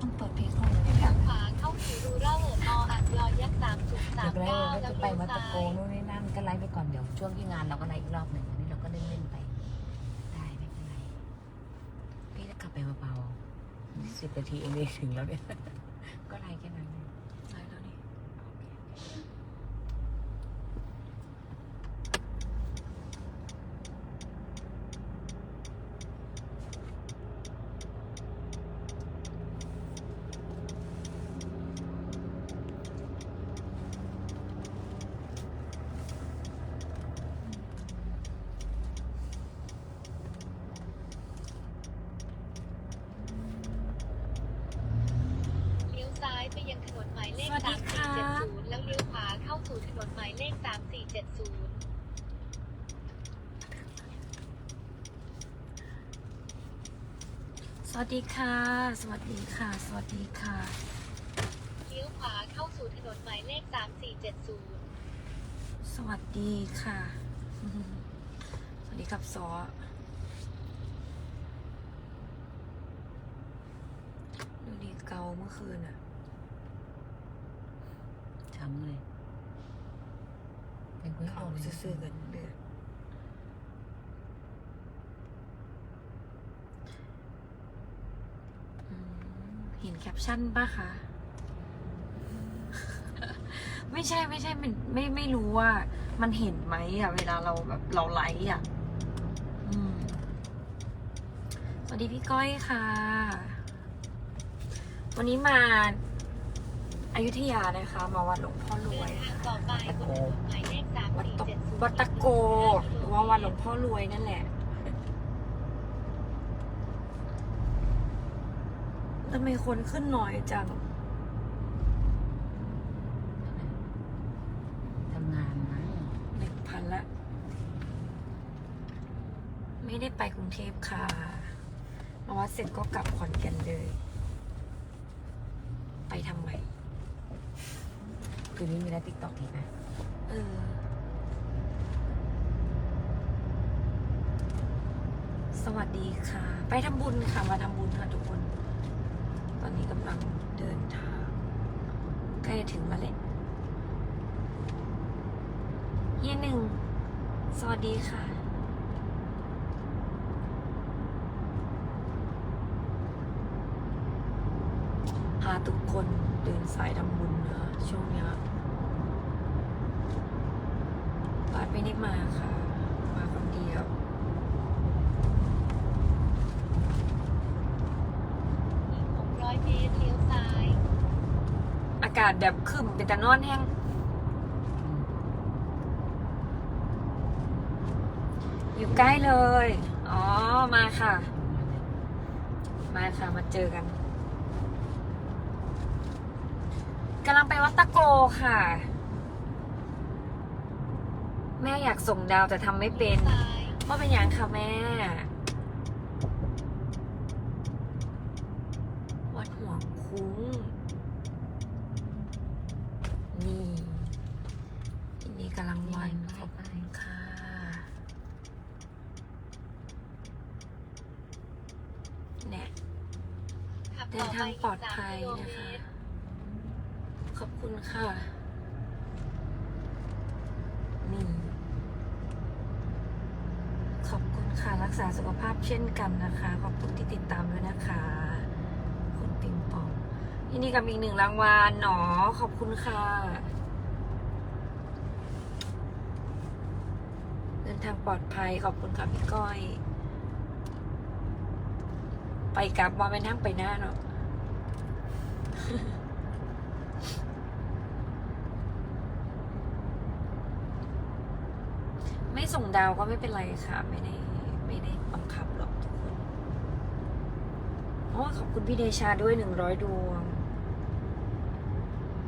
ต้องเปิดเพลงห้องเลยเลี้ยวขวาเข้าสู่รูเล่าเอออัดยอยักษ์สามจุดสามเก้าแล้วก็ไปวมาตะโกนู่นนี่นั่นก็ไล่ไปก่อนเดี๋ยวช่วงที่งานเราก็ไล่อีกรอบหนึ่งอันนี้เราก็เล่นเล่นไป ได้ไม่เป็นไรพี่จะกลับไปเบาๆสิบนาทีเองเลยถึงแล้วเนี่ยก็ไล่แค่นั้นเลยไล่แล้วนี่โอเค เลี้ยวซ้ายไปยังถนนหมาย เลขสามสี่เจ็ดศูนย์แล้วเลี้ยวขวาเข้าสู่ถนนหมายเลขสามสี่เจ็ดศูนย์สวัสดีค่ะ สวัสดีค่ะ สวัสดีค่ะ เลี้ยวขวาเข้าสู่ถนนหมายเลขสามสี่เจ็ดศูนย์สวัสดีค่ะ สวัสดีครับซอดูดีเกาเมื่อคืนอะ ช้ำเลย เป็นคนเขาซื่อๆกันเดือดอืมเห็นแคปชั่นป่ะคะ ไม่ใช่ไม่ใช่มันไม่ไม่รู้ว่า มันเห็นไหมอะเวลาเราแบบเราไลฟ์อะอืมสวัสดีพี่ก้อยค่ะ วันนี้มา อายุทยานะคะ มาวัดหลวงพ่อรเดิวยนทางต่อไปบนถนนหมายเลขสามวัดสี่ตะเจ็ดศูนย์วัดตะโกหรือว่าวัดหลวงพ่อรวยนั่นแหละทำไมคนขึ้นน้อยจังทำงานมั้งหนึ่งพันละ ไม่ได้ไปกรุงเทพค่ะ มาวัดเสร็จก็กลับขอนแก่นเลย ไปทำไม คืนนี้มีแล้วติ๊กต็อกอีกนะเออสวัสดีค่ะ ไปทำบุญค่ะ มาทำบุญค่ะทุกคน ตอนนี้กำลังเดินทางใกล้จะถึงแล้วแหละเฮียหนึ่ง สวัสดีค่ะ พาทุกคนเดินสายทำบุญนะช่วงนี้ย บาส ไม่ได้มาค่ะ มาคนเดียว อีกหกร้อยเมตรเลี้ยวซ้าย อากาศแบบครึมเป็นตะนอนแห้งอยู่ใกล้เลย อ๋อ มาค่ะ มาค่ะ มาเจอกันกำลังไปวัดตะโกค่ะ แม่อยากส่งดาวแต่ทำไม่เป็นซ้ายว่าเป็นอย่างค่ะแม่วัดหัวคุ้งนี่อันนี้กำลังวันขอบคุณค่ะเนี่ยขับเดิต่นอไปทางอีกปลอดสามภัยกิโลนะเมคะตรขอบคุณค่ะ นี่ ขอบ ค่ะรักษาสุขภาพเช่นกันนะคะ ขอบคุณที่ติดตามด้วยนะคะ คุณปิงปองยินดีกับอีกหนึ่งรางวัลหนอขอบคุณค่ะ เดินทางปลอดภัยขอบคุณค่ะพี่ก้อย ไปกลับมาเป็นทั้งไปหน้าเนาะไม่ส่งดาวก็ไม่เป็นไรค่ะ ไม่ได้ ไม่ได้บังคับหรอกทุกคนโอ้ขอบคุณพี่เดชาด้วยหนึ่งร้อยดวง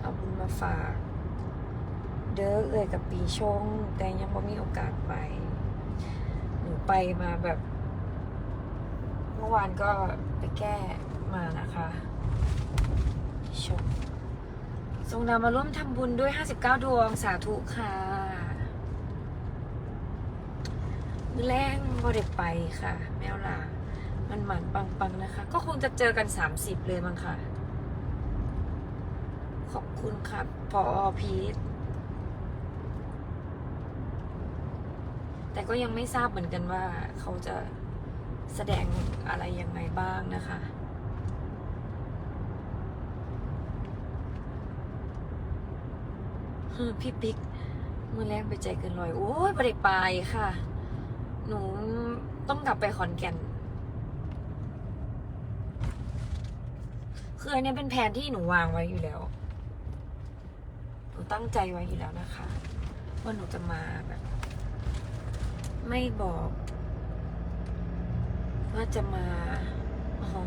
เอาบุญมาฝาก เด้อเอ่ยกับปีชง แต่ยังไม่มีโอกาสไป หนูไปมาแบบ เมื่อวานก็ไปแก้มานะคะชงส่งดาวมาร่วมทำบุญด้วย 59 ดวงสาธุค่ะ มือแรงบ่ได้ไปค่ะ แมวลามันหมันปังปังๆนะคะ ก็คงจะเจอกันสามสิบเลยมั้งค่ะ ขอบคุณครับพอพีทแต่ก็ยังไม่ทราบเหมือนกันว่า เขาจะแสดงอะไรยังไงบ้างนะคะเฮ้พี่ปิ๊กมือแรกไปใจเกินร้อย โอ้ยไม่ได้ไปค่ะ หนูต้องกลับไปขอนแก่น คืออันนี้เป็นแผนที่หนูวางไว้อยู่แล้ว หนูตั้งใจไว้อยู่แล้วนะคะ ว่าหนูจะมาแบบ ไม่บอก ว่าจะมา อ๋อ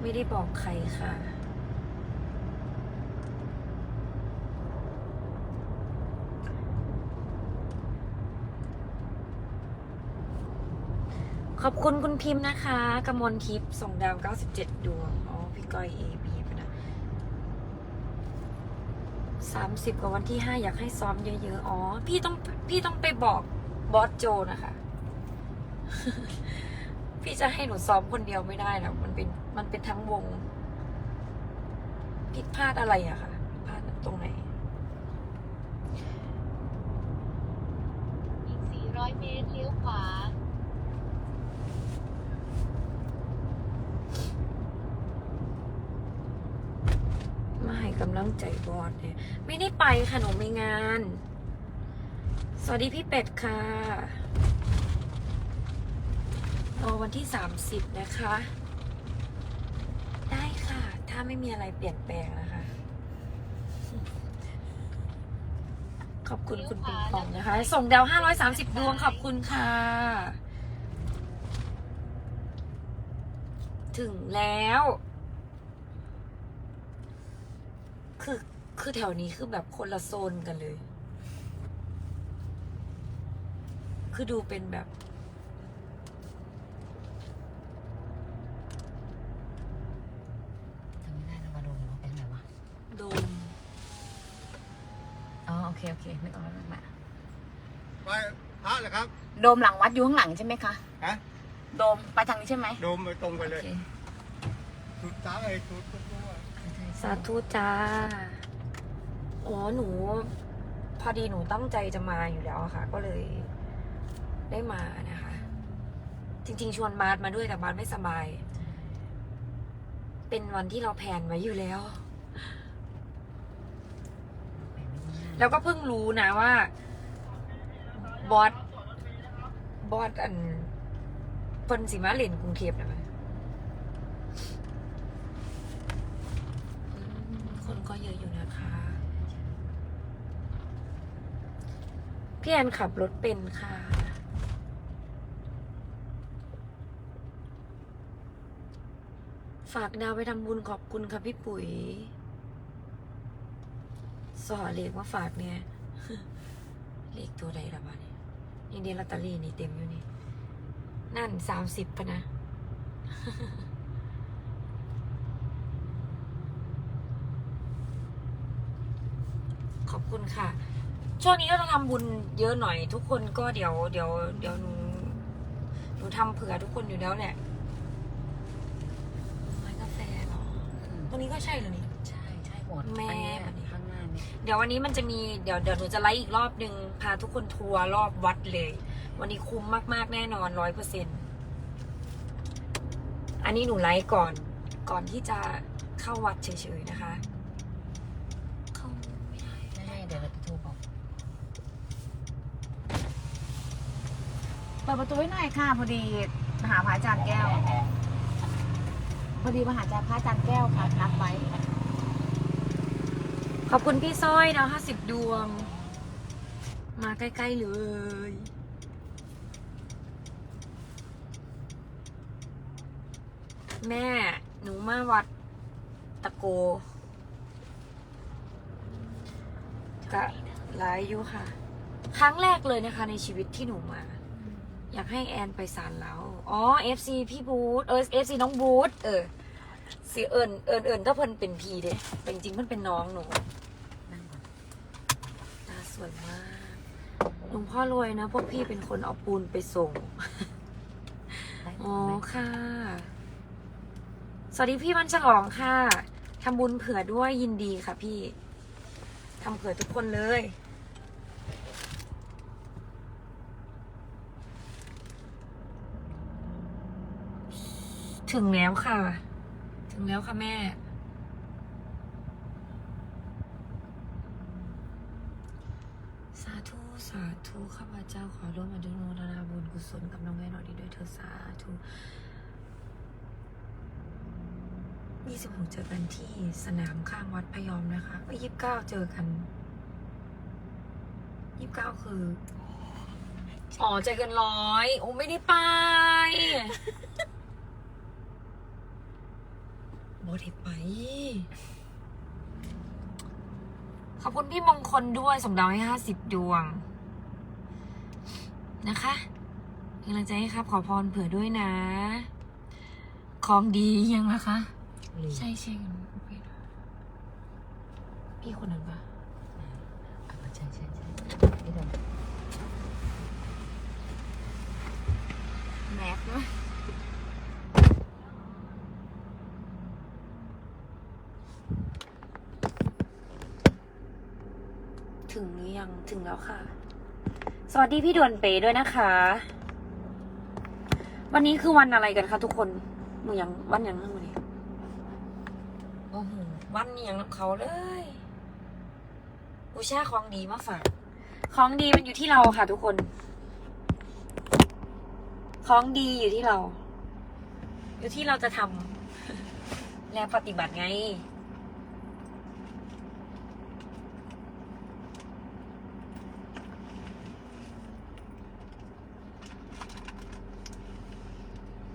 ไม่ได้บอกใครค่ะ ขอบคุณคุณพิมพ์นะคะกมลทิพย์ส่งดาว 97 ดวง อ๋อ พี่ก้อย AB ไปนะ30กว่าวันที่5อยากให้ซ้อมเยอะๆ อ๋อ พี่ต้องพี่ต้องไปบอกบอสโจนะคะ พี่จะให้หนูซ้อมคนเดียวไม่ได้แล้วมันเป็นมันเป็นทั้งวง ผิดพลาดอะไรอะคะผิดพลาดตรงไหนอีก400 เมตรเลี้ยวขวา มาให้ กำลังใจบอสเนี่ยไม่ได้ไปค่ะหนูมีงาน สวัสดีพี่เป็ดค่ะรอวันที่ 30 นะคะ ได้ค่ะ ถ้าไม่มีอะไรเปลี่ยนแปลงนะคะ ขอบคุณคุณปิงปองนะคะ ส่งดาว 530 ดวงขอบคุณค่ะ ถึงแล้ว คือคือแถวนี้คือแบบคนละโซนกันเลย คือดูเป็นแบบ จำไม่ได้แล้วว่าโดมหรือว่าเป็นอะไรวะ โดม อ๋อ โอเค โอเค ไม่ต้องแล้วมาไหว้พระเหรอครับ โดมหลังวัดอยู่ข้างหลังใช่ไหมคะ ฮะ โดมไปทางนี้ใช่ไหม โดมไปตรงไปโอเลยเค สุดท้ายไอ้สุดทุกตัวสาธุจ้าอ๋อหนู พอดีหนูตั้งใจจะมาอยู่แล้วค่ะ ก็เลยได้มานะคะ จริง ๆ ชวนบาสมาด้วยแต่บาสไม่สบาย เป็นวันที่เราแพลนไว้อยู่แล้ว แล้วก็เพิ่งรู้นะว่า บอสบอสอันเพิ่นสิมาเล่นกรุงเทพนะมั้ยอืมคน ก็เยอะอยู่นะคะ พี่แอนขับรถเป็นค่ะ ฝากดาวไปทำบุญขอบคุณค่ะพี่ปุ๋ย สอเลขมาฝากเนี่ยเลขตัวใดละบ้านี่นี่เดียลอตเตอรี่นี่เต็มอยู่นี่ นั่นสามสิบปะนะ ขอบ คุณค่ะ ช่วงนี้ก็จะทำบุญเยอะหน่อยทุกคนก็เดี๋ยวเดี๋ยวเดี๋ยวหนูหนูทำเผื่อทุกคนอยู่แล้วแหละร้านกาแฟเหรออืมตรงนี้ก็ใช่เหรอนี่ ใช่ใช่หมดแม่อันเนี้ยข้างหน้าเนี่ยเดี๋ยววันนี้มันจะมีเดี๋ยวเดี๋ยวหนูจะไลฟ์อีกรอบหนึ่งพาทุกคนทัวร์รอบวัดเลย วันนี้คุ้มมากๆแน่นอนร้อยเปอร์เซ็นอันนี้หนูไลฟ์ก่อนก่อนที่จะเข้าวัดเฉยๆนะคะ เข้าไม่ได้ ไม่ไม่เดี๋ยวเราไปโทรบอก เปิดประตูให้หน่อยค่ะ พอดีมาหาพระอาจารย์แก้ว พอดีมาหาจาพระอาจารย์แก้วค่ะนัดไว้ขอบคุณพี่สร้อยนะห้าสิบดวง มาใกล้ ๆ เลยแม่ หนูมาวัดตะโกก็หลายอยู่ค่ะ ครั้งแรกเลยนะคะในชีวิตที่หนูมา อยากให้แอนไปศาลแล้ว อ๋อ FC พี่บูธเออ FC น้องบูธเออสิเอิญเอิญเอิญถ้าเพิ่นเป็นพีเด้แต่จริงๆเพิ่นเป็นน้องหนูนั่งก่อนตาสวยมากหลวงพ่อรวยนะ พวกพี่เป็นคนเอาปูนไปส่ง อ๋อค่ะ สวัสดีพี่วันฉลองค่ะทำบุญเผื่อด้วยยินดีค่ะพี่ทำเผื่อทุกคนเลย ถึงแล้วค่ะ ถึงแล้วค่ะแม่ สาธุ สาธุข้าพเจ้าขอร่วมอนุโมทนาบุญกุศลกับน้องแม่หน่อยดีด้วยเธอสาธุ26เจอกันที่สนามข้างวัดพยอมนะคะก็29เจอกัน29คืออ๋อเจอกันร้อยโอ้ไม่ได้ไป บอได้ไป ขอบคุณพี่มงคลด้วยสมดาวให้ห้าสิบดวง นะคะเป็นกำลังใจให้ครับ ขอพรเผื่อด้วยนะ ของดียังนะคะ ใช่ใช่กันพี่คนนั้นปะใช่ใช่ใช่นี่เดี๋ยวแม็กด้วย ถึงหรือยังถึงแล้วค่ะ สวัสดีพี่ดวนเปด้วยนะคะ วันนี้คือวันอะไรกันคะทุกคนหนูยังวันยังนั่งวันนี้โอ้โหวันนี้ยังน้ำเขาเลยบูชาของดีมาฝากของดีมันอยู่ที่เราค่ะ ทุกคน ของดีอยู่ที่เรา อยู่ที่เราจะทำและปฏิบัติไง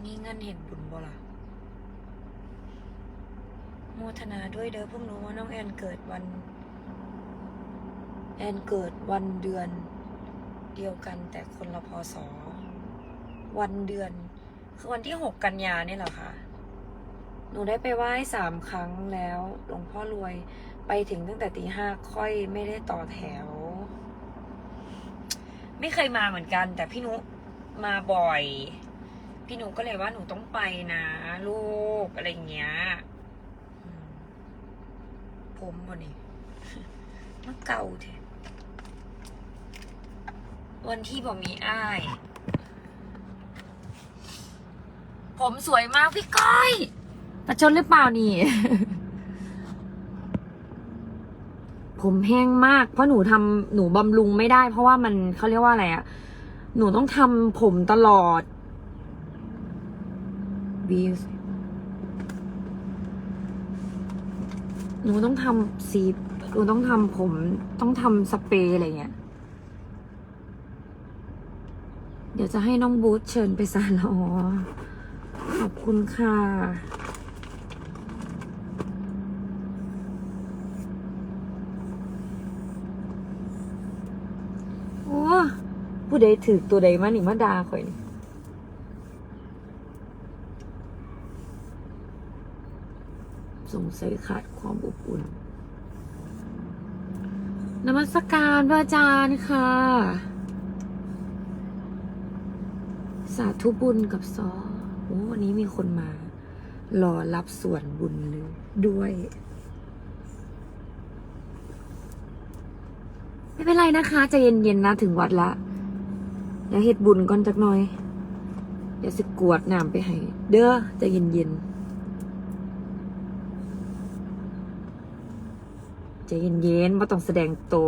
มี เงินเห็นบุญบ่ล่ะโมทนาด้วยเด้อเพิ่งรู้ว่าน้องแอนเกิดวัน แอนเกิดวันเดือนเดียวกันแต่คนละพศวันเดือน คือวันที่หกกันยาเนี่ยเหรอคะหนูได้ไปไหว้สามครั้งแล้วหลวงพ่อรวยไปถึงตั้งแต่ตีห้าค่อยไม่ได้ต่อแถว ไม่เคยมาเหมือนกัน แต่พี่นุมาบ่อย พี่นุก็เลยว่าหนูต้องไปนะ ลูกอะไรอย่างเงี้ยผมบ่นี่มาเก่าแท้วันที่ผมมีอ้าย ผมสวยมากพี่ก้อย ประชนหรือเปล่านี่ ผมแห้งมาก เพราะหนูทำหนูบำรุงไม่ได้ เพราะว่ามันเขาเรียกว่าอะไรอะหนูต้องทำผมตลอด บีหนูต้องทำสีหนูต้องทำผม ต้องทำสเปรย์อะไรเงี้ย เดี๋ยวจะให้น้องบูธเชิญไปซาลอขอบคุณค่ะโอ้ผู้ใดถือตัวใดมานี่มาดาข่อยนี่ สงสัยขาดความอบอุ่นนมัสการพระอาจารย์ค่ะ สาธุบุญกับซอโอ้วันนี้มีคนมา รอรับส่วนบุญเลยด้วยไม่เป็นไรนะคะจะเย็นๆนะถึงวัดละเดี๋ยวเฮ็ดบุญก่อนจักหน่อย เดี๋ยวสิกวดน้ำไปให้ เด้อจะเย็นๆ ใจะเย็นๆว่าต้องแสดงโตว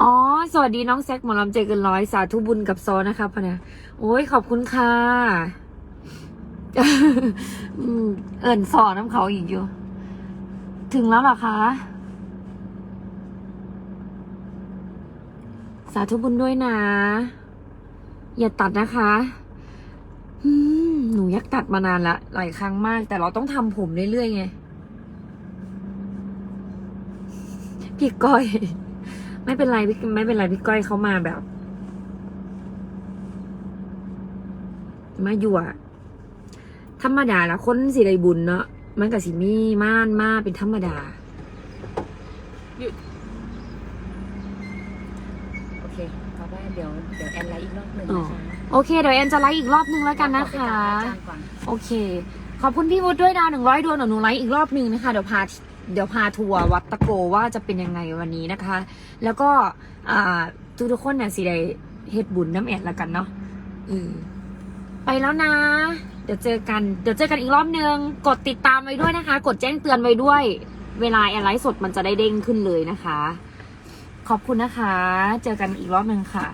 อ๋อ สวัสดีน้องแซกหมอลำใจเกินร้อยสาธุบุญกับซอนะครับพะนะโอ้ยขอบคุณค่ะเอิญสอน้ำเขาอีกอยู่ ถึงแล้วเหรอคะ สาธุบุญด้วยนะ อย่าตัดนะคะหนูอยากตัดมานานละ หลายครั้งมาก แต่เราต้องทำผมเรื่อยๆไง พี่ก้อย ไม่เป็นไรพี่ไม่เป็นไรพี่ก้อยเขามาแบบ มาอยู่อะรรมดาละคนสิได้บุญเนาะ มันก็สิมีม่านมาเป็นธรรมดาโอเคเพราะว่าเดี๋ยวเดี๋ยวแอนไลน์อีกรอบหนึ่งอ๋อนะคะโอเค เดี๋ยวแอนจะไลฟ์อีกรอบนึงแล้วกันนะคะขอไปถามอาจารย์ก่อนโอเค ขอบคุณพี่วุฒิด้วยดาวหนึ่งร้อยดวงเดี๋ยวหนูไลฟ์อีกรอบนึงนะคะเดี๋ยวพาเดี๋ยวพาทัวร์วัดตะโกว่าจะเป็นยังไงวันนี้นะคะ แล้วก็อ่าทุกทุกๆคนเนี่ยสิได้เฮ็ดบุญน้ำแอดแล้วกันเนาะอืมไปแล้วนะ เดี๋ยวเจอกัน เดี๋ยวเจอกันอีกรอบนึง กดติดตามไว้ด้วยนะคะ กดแจ้งเตือนไว้ด้วย เวลาแอนไลฟ์สดมันจะได้เด้งขึ้นเลยนะคะ ขอบคุณนะคะ เจอกันอีกรอบนึงค่ะ